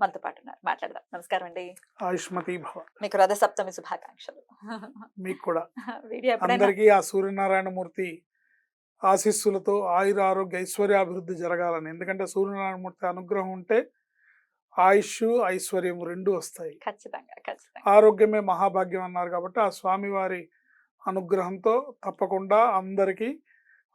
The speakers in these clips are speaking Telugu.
మనతో పాటు ఉన్నారు. మాట్లాడదాం. నమస్కారం అండి. ఆయుష్మతి భవ. మీకు రథ సప్తమి శుభాకాంక్షలు. మీకు కూడా. వీడియో అందరికీ ఆ సూర్యనారాయణ మూర్తి ఆశీస్సులతో ఆయుర ఆరోగ్య ఐశ్వర్యాభివృద్ధి జరగాలని. ఎందుకంటే సూర్యనారాయణ మూర్తి అనుగ్రహం ఉంటే ఆయుష్ ఐశ్వర్యం రెండు వస్తాయి. ఖచ్చితంగా. ఆరోగ్యమే మహాభాగ్యం అన్నారు కాబట్టి ఆ స్వామివారి అనుగ్రహంతో తప్పకుండా అందరికీ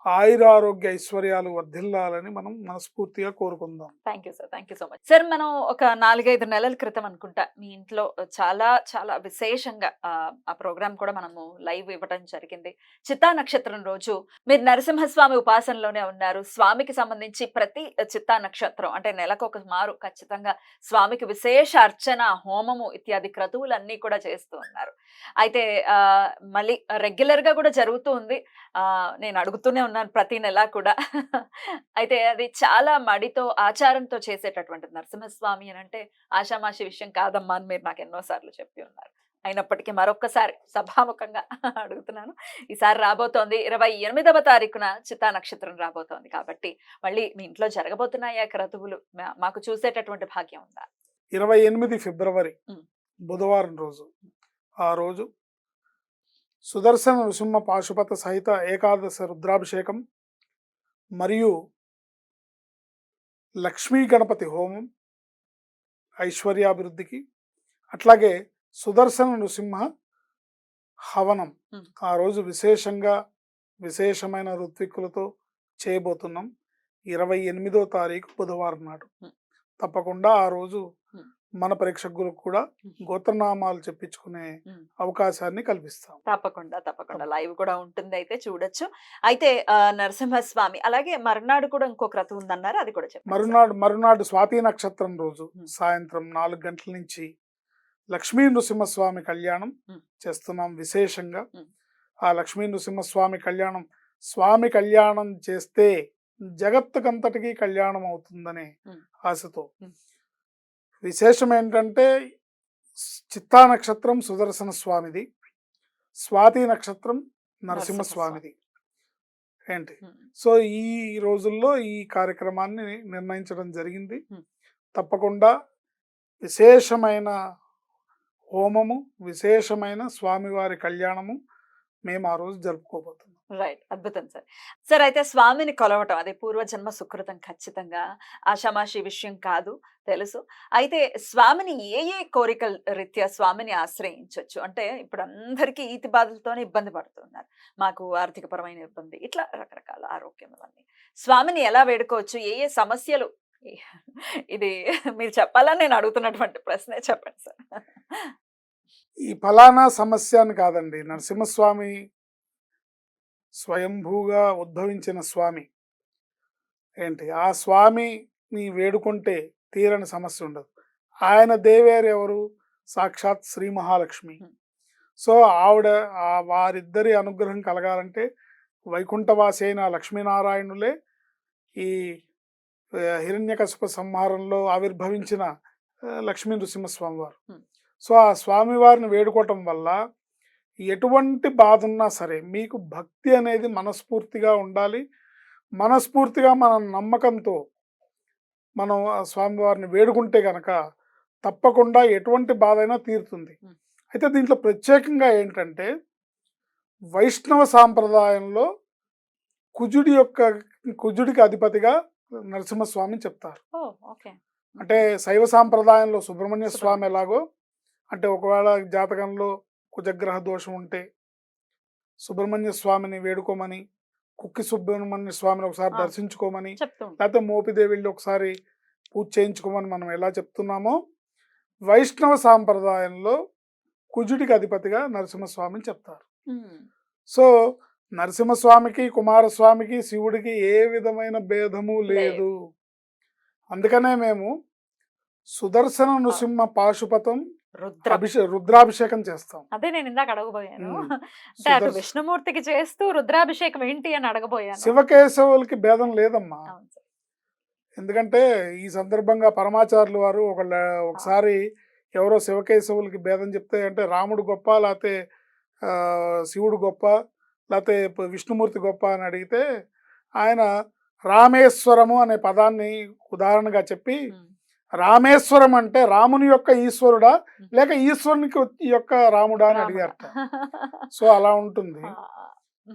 ఆయురారోగ్య ఐశ్వర్యాలు వర్ధిల్లాలని మనం మనస్ఫూర్తిగా కోరుకుందాం. Thank you sir. Thank you so much. Sir మనం ఒక నాలుగైదు నెలల క్రితం అనుకుంటా మీ ఇంట్లో చాలా చాలా విశేషంగా ఆ, ప్రోగ్రామ్ కూడా మనము లైవ్ ఇవ్వడం జరిగింది. చిత్తా నక్షత్రం రోజు మీరు నరసింహస్వామి ఉపాసనలోనే ఉన్నారు. స్వామికి సంబంధించి ప్రతి చిత్తా నక్షత్రం అంటే నెలకు ఒక మారు ఖచ్చితంగా స్వామికి విశేష అర్చన హోమము ఇత్యాది క్రతువులన్నీ కూడా చేస్తూ ఉన్నారు. అయితే మళ్ళీ రెగ్యులర్గా కూడా జరుగుతూ ఉంది. నేను అడుగుతూనే ఉన్నాను ప్రతి నెల కూడా. అయితే అది చాలా మడితో ఆచారంతో చేసేటటువంటి నరసింహస్వామి అని అంటే ఆషామాషి విషయం కాదమ్మా అని మీరు నాకు ఎన్నోసార్లు చెప్పి ఉన్నారు. అయినప్పటికీ మరొక్కసారి సభాముఖంగా అడుగుతున్నాను. ఈసారి రాబోతోంది ఇరవై ఎనిమిదవ తారీఖున చిత్తా నక్షత్రం రాబోతోంది కాబట్టి మళ్ళీ మీ ఇంట్లో జరగబోతున్నాయి ఆ క్రతువులు మాకు చూసేటటువంటి భాగ్యం ఉందా ఇరవై ఎనిమిది ఫిబ్రవరి. బుధవారం రోజు. ఆ రోజు సుదర్శన నృసింహ పాశుపత సహిత ఏకాదశ రుద్రాభిషేకం మరియు లక్ష్మీ గణపతి హోమం ఐశ్వర్యాభివృద్ధికి అట్లాగే సుదర్శన నృసింహ హవనం. ఆ రోజు విశేషంగా విశేషమైన ఋత్విక్కులతో చేయబోతున్నాం ఇరవై ఎనిమిదో తారీఖు బుధవారం నాడు. తప్పకుండా ఆ రోజు. మన ప్రేక్షకులకు కూడా. గోత్రనామాలు చెప్పించుకునే. అవకాశాన్ని కల్పిస్తాం తప్పకుండా తప్పకుండా లైవ్ కూడా ఉంటుంది అయితే చూడొచ్చు అయితే నరసింహస్వామి అలాగే మర్నాడు కూడా ఇంకో క్రతువు ఉందన్నారు అది కూడా చెప్పండి. మరునాడు మరునాడు స్వాతి నక్షత్రం రోజు. సాయంత్రం నాలుగు గంటల నుంచి లక్ష్మీ నృసింహస్వామి కళ్యాణం. చేస్తున్నాం విశేషంగా. ఆ లక్ష్మీ నృసింహస్వామి కళ్యాణం స్వామి కళ్యాణం చేస్తే జగత్తుకంతటికి కళ్యాణం అవుతుందనే. ఆశతో. విశేషం ఏంటంటే చిత్తా నక్షత్రం సుదర్శన స్వామిది స్వాతి నక్షత్రం నరసింహస్వామిది. ఏంటి. సో ఈ రోజుల్లో ఈ కార్యక్రమాన్ని నిర్ణయించడం జరిగింది. తప్పకుండా విశేషమైన హోమము విశేషమైన స్వామివారి కళ్యాణము మేము ఆ రోజు జరుపుకోబోతున్నాం. రైట్. అద్భుతం సార్. సార్ అయితే స్వామిని కొలవటం అదే పూర్వజన్మ సుకృతం ఖచ్చితంగా ఆషామాషి విషయం కాదు తెలుసు. అయితే స్వామిని ఏ ఏ కోరికల రీత్యా స్వామిని ఆశ్రయించవచ్చు అంటే ఇప్పుడు అందరికీ ఈతి బాధలతోనే ఇబ్బంది పడుతున్నారు. మాకు ఆర్థికపరమైన ఇబ్బంది ఇట్లా రకరకాల ఆరోగ్యం ఇవన్నీ. స్వామిని ఎలా వేడుకోవచ్చు? ఏ ఏ సమస్యలు? ఇది మీరు చెప్పాలని నేను అడుగుతున్నటువంటి ప్రశ్నే చెప్పండి సార్. ఈ ఫలానా సమస్య అని కాదండి. నరసింహస్వామి స్వయంభూగా ఉద్భవించిన స్వామి. ఏంటి? ఆ స్వామిని వేడుకుంటే తీరని సమస్య ఉండదు. ఆయన దేవేరు ఎవరు? సాక్షాత్ శ్రీ మహాలక్ష్మి. సో ఆవిడ ఆ వారిద్దరి అనుగ్రహం కలగాలంటే వైకుంఠవాసి అయిన లక్ష్మీనారాయణులే ఈ హిరణ్యకశిప సంహారంలో ఆవిర్భవించిన లక్ష్మీ నృసింహస్వామి వారు. సో ఆ స్వామివారిని వేడుకోవటం వల్ల ఎటువంటి బాధ ఉన్నా సరే మీకు భక్తి అనేది మనస్ఫూర్తిగా ఉండాలి మనస్ఫూర్తిగా మన నమ్మకంతో మనం ఆ స్వామివారిని వేడుకుంటే గనక తప్పకుండా ఎటువంటి బాధ అయినా తీరుతుంది. అయితే దీంట్లో ప్రత్యేకంగా ఏంటంటే వైష్ణవ సాంప్రదాయంలో కుజుడి యొక్క కుజుడికి అధిపతిగా నరసింహస్వామిని చెప్తారు అంటే శైవ సాంప్రదాయంలో సుబ్రహ్మణ్య స్వామి. ఎలాగో అంటే ఒకవేళ జాతకంలో కుజగ్రహ దోషం ఉంటే సుబ్రహ్మణ్య స్వామిని వేడుకోమని కుక్కి సుబ్రహ్మణ్య స్వామిని ఒకసారి. దర్శించుకోమని. లేకపోతే మోపిదేవి వెళ్ళి ఒకసారి పూజ చేయించుకోమని మనం ఎలా చెప్తున్నామో వైష్ణవ సాంప్రదాయంలో కుజుడికి అధిపతిగా నరసింహస్వామిని చెప్తారు. సో నరసింహస్వామికి కుమారస్వామికి శివుడికి ఏ విధమైన భేదము లేదు అందుకనే మేము సుదర్శన నృసింహ పాశుపతం రుద్ర రుద్రాభిషేకం చేస్తాం అదే నేను ఇందాక అడగబోయాను. అంటే అటు విష్ణుమూర్తికి చేస్తూ రుద్రాభిషేకం ఏంటి అని అడగబోయాను శివకేశవులకి భేదం లేదమ్మా. ఎందుకంటే ఈ సందర్భంగా పరమాచార్యులు వారు ఒక ఒకసారి ఎవరో శివకేశవులకి భేదం చెప్తే అంటే రాముడు గొప్ప లేకపోతే శివుడు గొప్ప లేకపోతే విష్ణుమూర్తి గొప్ప అని అడిగితే ఆయన రామేశ్వరము అనే పదాన్ని ఉదాహరణగా చెప్పి. రామేశ్వరం అంటే రాముని యొక్క ఈశ్వరుడా. లేక ఈశ్వరునికి యొక్క రాముడా అని రాముడా. అడిగారట. సో అలా ఉంటుంది. ఆ.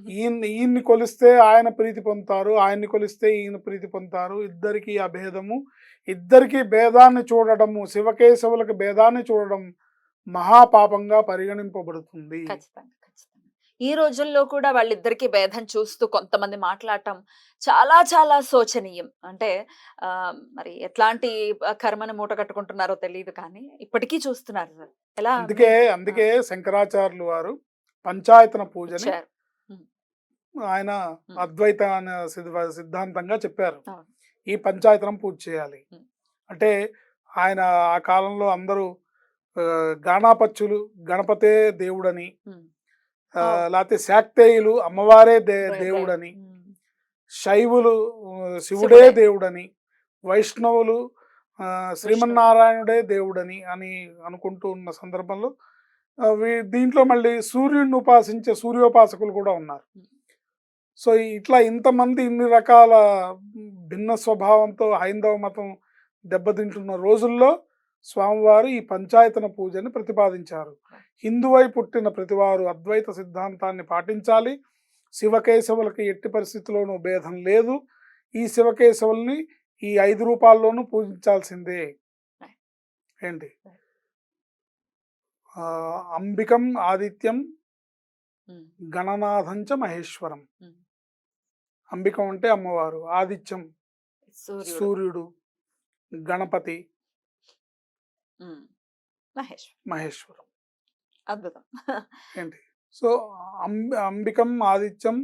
ఈయన్ని ఈయన్ని కొలిస్తే ఆయన ప్రీతి పొందుతారు ఆయన్ని కొలిస్తే ఈయన ప్రీతి పొందుతారు. ఇద్దరికి అభేదము ఇద్దరికి భేదాన్ని చూడడము శివకేశవులకు భేదాన్ని చూడడం మహాపాపంగా పరిగణింపబడుతుంది. ఈ రోజుల్లో కూడా వాళ్ళిద్దరికి భేదం చూస్తూ కొంతమంది మాట్లాడటం చాలా చాలా శోచనీయం. అంటే మరి ఎట్లాంటి కర్మని మూట కట్టుకుంటున్నారో తెలియదు కానీ ఇప్పటికీ చూస్తున్నారు సార్. ఎలా అందుకే అందుకే శంకరాచార్యులు వారు పంచాయతన పూజని ఇచ్చారు ఆయన అద్వైత సిద్ధాంతంగా చెప్పారు. ఈ పంచాయతనం పూజ చేయాలి. అంటే ఆయన ఆ కాలంలో అందరూ ఆ, గాణాపత్యులు గణపతే దేవుడని. లేకపోతే శాక్తేయులు అమ్మవారే దే దేవుడని. శైవులు శివుడే. దేవుడని వైష్ణవులు శ్రీమన్నారాయణుడే దేవుడని అని అనుకుంటూ ఉన్న సందర్భంలో దీంట్లో మళ్ళీ సూర్యుడిని ఉపాసించే సూర్యోపాసకులు కూడా ఉన్నారు. సో ఇట్లా ఇంతమంది ఇన్ని రకాల భిన్న స్వభావంతో హైందవ మతం దెబ్బతింటున్న రోజుల్లో స్వామివారు ఈ పంచాయతన పూజని ప్రతిపాదించారు. హిందువై పుట్టిన ప్రతివారు అద్వైత సిద్ధాంతాన్ని పాటించాలి. శివకేశవులకి ఎట్టి పరిస్థితుల్లోనూ భేదం లేదు. ఈ శివకేశవుల్ని ఈ ఐదు రూపాల్లోనూ పూజించాల్సిందే. ఏంటి? అంబికం ఆదిత్యం ఉమ్. గణనాథంచ మహేశ్వరం. ఉమ్. అంబికం అంటే అమ్మవారు. ఆదిత్యం సూర్యుడు. గణపతి. మహేష్ మహేశ్వరం. అద్భుతం. ఏంటి? సో అంబి అంబికం ఆదిత్యం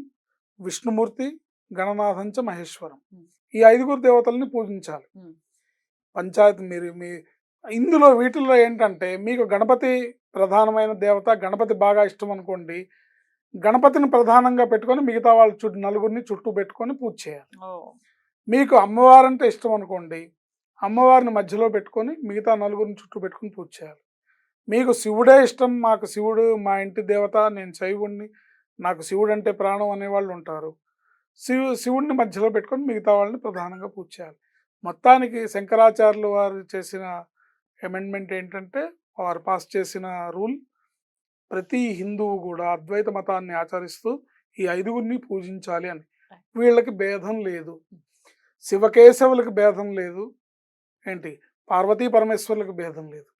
విష్ణుమూర్తి గణనాథంచ మహేశ్వరం. ఈ ఐదుగురు దేవతల్ని పూజించాలి. పంచాయతీ మీరు మీ ఇందులో వీటిల్లో ఏంటంటే మీకు గణపతి ప్రధానమైన దేవత గణపతి బాగా ఇష్టం అనుకోండి గణపతిని ప్రధానంగా పెట్టుకొని మిగతా వాళ్ళ చుట్టూ నలుగురిని చుట్టూ పెట్టుకొని పూజ చేయాలి. మీకు అమ్మవారంటే ఇష్టం అనుకోండి అమ్మవారిని మధ్యలో పెట్టుకొని మిగతా నలుగురిని చుట్టూ పెట్టుకొని పూజ చేయాలి. మీకు శివుడే ఇష్టం మాకు శివుడు మా ఇంటి దేవత నేను శైవుణ్ణి నాకు శివుడు అంటే ప్రాణం అనేవాళ్ళు ఉంటారు. శివు శివుడిని మధ్యలో పెట్టుకొని మిగతా వాళ్ళని ప్రధానంగా పూజ చేయాలి. మొత్తానికి శంకరాచార్యులు వారు చేసిన అమెండ్మెంట్ ఏంటంటే వారు పాస్ చేసిన రూల్ ప్రతి హిందువు కూడా అద్వైత మతాన్ని ఆచరిస్తూ ఈ ఐదుగురిని పూజించాలి అని. వీళ్ళకి భేదం లేదు. శివకేశవులకు భేదం లేదు. ఏంటి? పార్వతీ పరమేశ్వరులకు భేదం లేదు.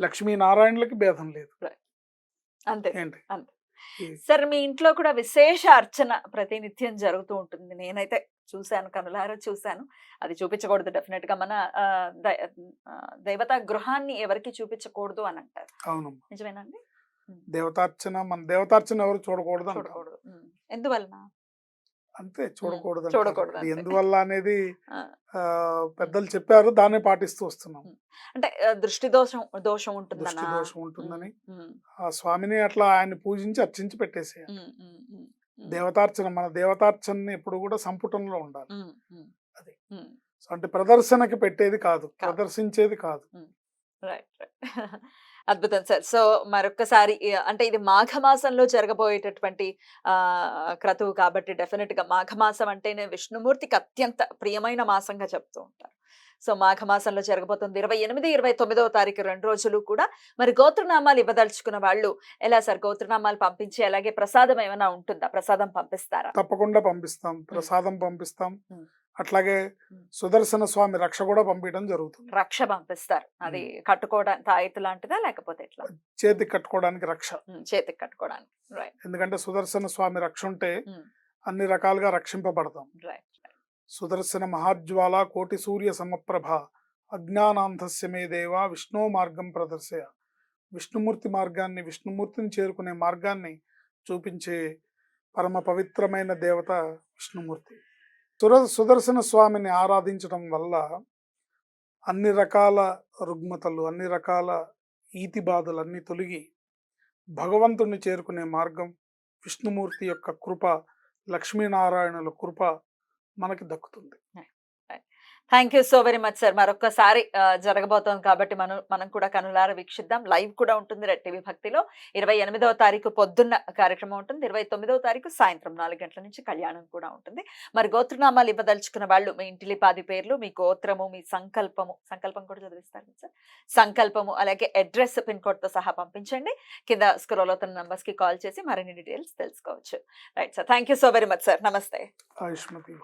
లక్ష్మీనారాయణులకి భేదం లేదు. అంతే. ఏంటి? అంతే. సార్ మీ ఇంట్లో కూడా విశేష అర్చన ప్రతినిత్యం జరుగుతూ ఉంటుంది. నేనైతే చూశాను కనులారా చూశాను. అది చూపించకూడదు డెఫినెట్గా మన దేవతా గృహాన్ని ఎవరికి చూపించకూడదు అని అంటారు. అవునమ్మా. నిజమేనండి దేవతార్చన మన దేవతార్చన ఎవరు చూడకూడదు. చూడకూడదు. ఎందువలన? అంతే చూడకూడదు. చూడకూడదు. ఎందువల్ల అనేది పెద్దలు చెప్పారు. దాన్ని పాటిస్తూ వస్తున్నాం. అంటే దృష్టి దోషం దోషం ఉంటుందనా? దృష్టి దోషం ఉంటుందని. ఆ స్వామిని అట్లా ఆయన్ని పూజించి అర్చించి ఉమ్. దేవతార్చన మన దేవతార్చనని ఎప్పుడు కూడా సంపుటంలో ఉండాలి. అది. అంటే ప్రదర్శనకి పెట్టేది కాదు. కాదు. ప్రదర్శించేది కాదు. రైట్. రైట్. అద్భుతం సార్. సో మరొక్కసారి ఈ- అంటే ఇది మాఘమాసంలో జరగబోయేటటువంటి ఆ క్రతువు కాబట్టి డెఫినెట్గా మాఘమాసం అంటేనే విష్ణుమూర్తికి అత్యంత ప్రియమైన మాసంగా చెప్తూ ఉంటారు. సో మాఘమాసంలో జరగబోతుంది. ఇరవై ఎనిమిది ఇరవై తొమ్మిదవ తారీఖు రెండు రోజులు కూడా మరి గోత్రనామాలు ఇవ్వదలుచుకున్న వాళ్ళు ఎలా సార్ గోత్రనామాలు పంపించి అలాగే ప్రసాదం ఏమైనా ఉంటుందా? ప్రసాదం పంపిస్తారా? తప్పకుండా పంపిస్తాం. ప్రసాదం పంపిస్తాం. అట్లాగే. సుదర్శన స్వామి రక్ష కూడా పంపించడం జరుగుతుంది. రక్ష పంపిస్తారు. అది కట్టుకోవడానికి తాయితు లాంటిదా లేకపోతే ఎట్లా? చేతికి కట్టుకోవడానికి రక్ష. చేతికి కట్టుకోవడానికి. రైట్ ఎందుకంటే సుదర్శన స్వామి రక్ష ఉంటే. అన్ని రకాలుగా రక్షింపబడతాం. రైట్ సుదర్శన మహాజ్వాల కోటి సూర్య సమప్రభ అజ్ఞానాంధస్య మే దేవ విష్ణు మార్గం ప్రదర్శయ. విష్ణుమూర్తి మార్గాన్ని విష్ణుమూర్తిని చేరుకునే మార్గాన్ని చూపించే పరమ పవిత్రమైన దేవత విష్ణుమూర్తి. సుర సుదర్శన స్వామిని ఆరాధించడం వల్ల అన్ని రకాల రుగ్మతలు అన్ని రకాల ఈతి బాధలు అన్నీ తొలగి భగవంతుణ్ణి చేరుకునే మార్గం విష్ణుమూర్తి యొక్క కృప లక్ష్మీనారాయణుల కృప మనకి దక్కుతుంది. Thank you so very much sir. మరొకసారి జరగబోతోంది కాబట్టి మనం మనం కూడా కనులార వీక్షిద్దాం. లైవ్ కూడా ఉంటుంది రెడ్ టీవీ భక్తిలో. ఇరవై ఎనిమిదవ తారీఖు పొద్దున్న కార్యక్రమం ఉంటుంది. ఇరవై తొమ్మిదవ తారీఖు సాయంత్రం నాలుగు గంటల నుంచి కళ్యాణం కూడా ఉంటుంది. మరి గోత్రనామాలు ఇవ్వదలుచుకున్న వాళ్ళు మీ ఇంటిలిపాది పేర్లు మీ గోత్రము మీ సంకల్పము సంకల్పం కూడా చదివిస్తారు సార్. సంకల్పము అలాగే అడ్రస్ పిన్ కోడ్తో సహా పంపించండి. కింద స్క్రోల్ అవుతున్న నంబర్స్కి కాల్ చేసి మరిన్ని డీటెయిల్స్ తెలుసుకోవచ్చు. Right sir. Thank you so very much sir. నమస్తే. ఆయుష్మతి